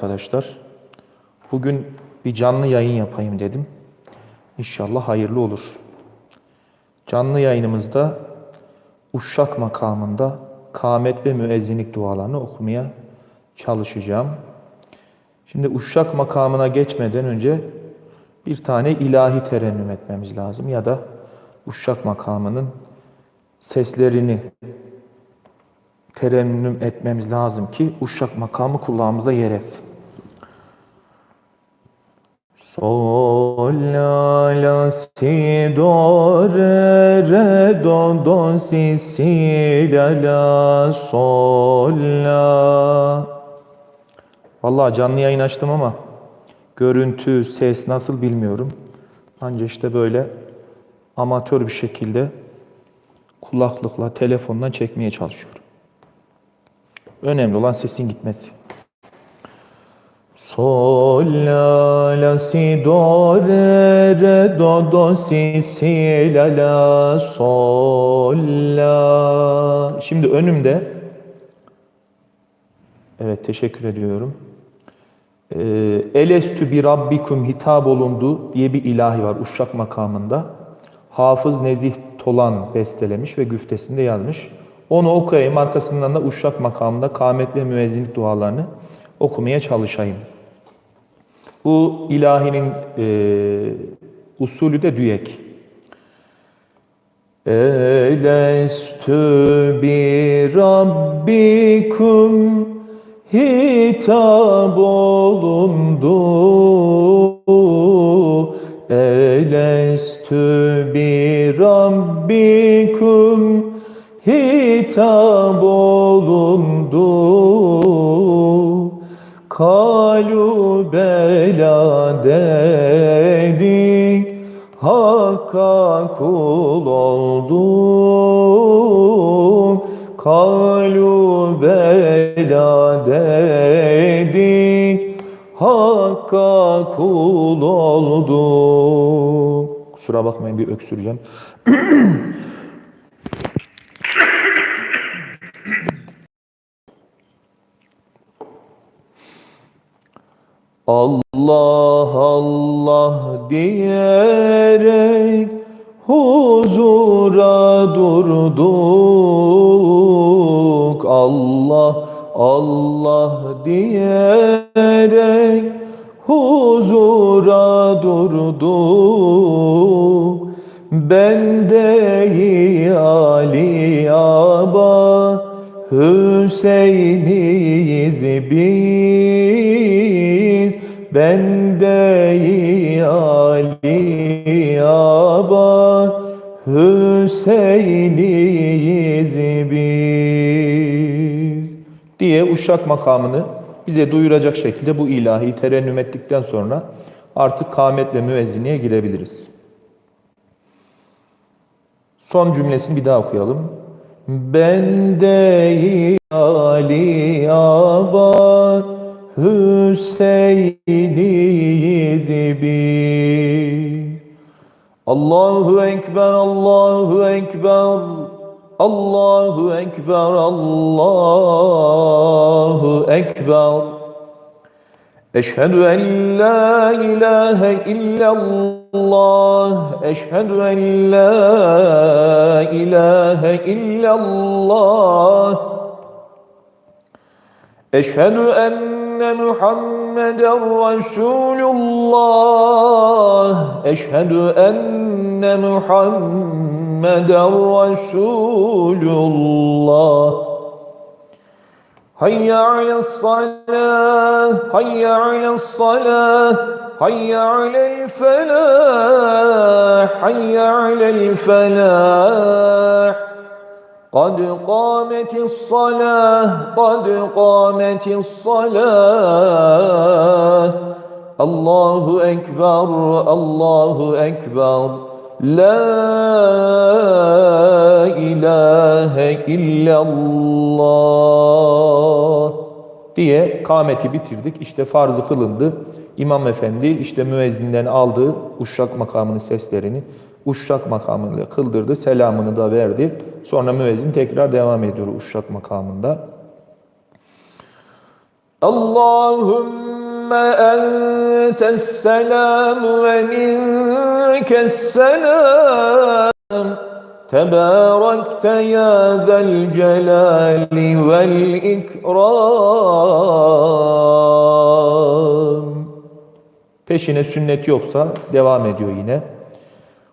arkadaşlar. Bugün bir canlı yayın yapayım dedim. İnşallah hayırlı olur. Canlı yayınımızda Uşak makamında kâmet ve müezzinlik dualarını okumaya çalışacağım. Şimdi Uşak makamına geçmeden önce bir tane ilahi terennüm etmemiz lazım ya da Uşak makamının seslerini terennüm etmemiz lazım ki Uşak makamı kulağımıza yer etsin. Sol la la si do re re do do si si la la sol la. Vallahi canlı yayın açtım ama görüntü, ses nasıl bilmiyorum. Ancak işte böyle amatör bir şekilde kulaklıkla, telefondan çekmeye çalışıyorum. Önemli olan sesin gitmesi. Sol la si do re re do do si si la la sol la. Şimdi önümde Evet teşekkür ediyorum. Ee, Elestü bi rabbikum hitap olundu diye bir ilahi var Uşak makamında. Hafız Nezih Tolan bestelemiş ve güftesinde yazmış. Onu okuyayım arkasından da Uşak makamında kâmet ve müezzinlik dualarını okumaya çalışayım. Bu ilahinin e, usulü de düyek. Elestü bi rabbikum hitap olundu. Elestü bi rabbikum hitap olundu. Kalu bela dedik, Hakka kul olduk. Kalu bela dedik, Hakka kul olduk. Kusura bakmayın bir öksüreceğim. Allah Allah diyerek huzura durduk. Allah Allah diyerek huzura durduk. Bende-i Ali Aba Hüseyin'iz biz Bende-i Ali Aba Hüseyin'iz biz diye Uşak makamını bize duyuracak şekilde bu ilahi terennüm ettikten sonra artık kâmet ve müezzinliğe girebiliriz. Son cümlesini bir daha okuyalım. Bende Ali Hüseyin'iz biz. Allahu Ekber, Allahu Ekber, Allahu Ekber, Allahu Ekber. Eşhedü en la ilahe illallah. Eşhedü en la ilahe illallah. Eşhedü enne Muhammeden Resulullah. Eşhedü enne Muhammeden Resulullah. حي على الصلاة حي على الصلاة حي على الفلاح حي على الفلاح قد قامت الصلاة قد قامت الصلاة الله أكبر الله أكبر لا إله إلا الله diye kâmeti bitirdik. İşte farzı kılındı. İmam Efendi işte müezzinden aldı uşak makamının seslerini uşak makamıyla kıldırdı. Selamını da verdi. Sonra müezzin tekrar devam ediyor uşak makamında. اللهم أنت السلام ومنك السلام تباركت يا ذا الجلال والإكرام Peşine sünnet yoksa devam ediyor yine.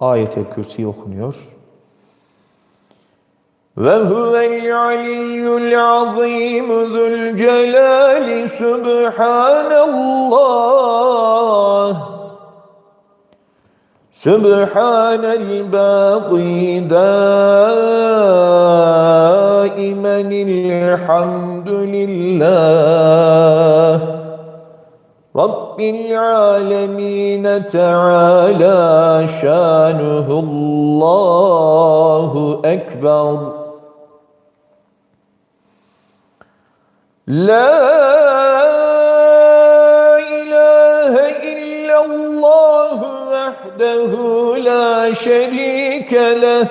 Ayet-el Kürsi okunuyor. وهو العلي العظيم ذو الجلال سبحان الله سبحان الباقي دائما الحمد لله رب العالمين تعالى شانه الله أكبر. لا إله إلا الله وحده لا شريك له.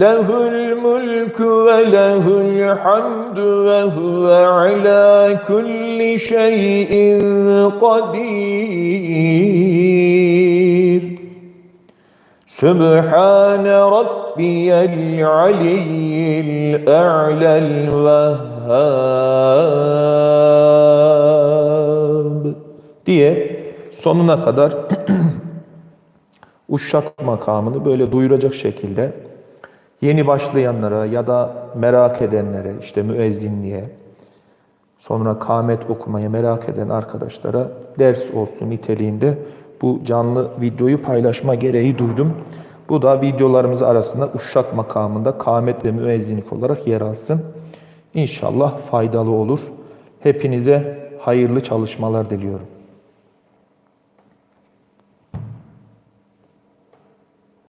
Lehul mulku ve lehul hamdu ve huve ala kulli şeyin kadir. Sübhane rabbiyel aliyyil e'lel vehhab diye sonuna kadar uşak makamını böyle duyuracak şekilde yeni başlayanlara ya da merak edenlere işte müezzinliğe sonra kâmet okumaya merak eden arkadaşlara ders olsun niteliğinde bu canlı videoyu paylaşma gereği duydum. Bu da videolarımız arasında uşak makamında kâmet ve müezzinlik olarak yer alsın. İnşallah faydalı olur. Hepinize hayırlı çalışmalar diliyorum.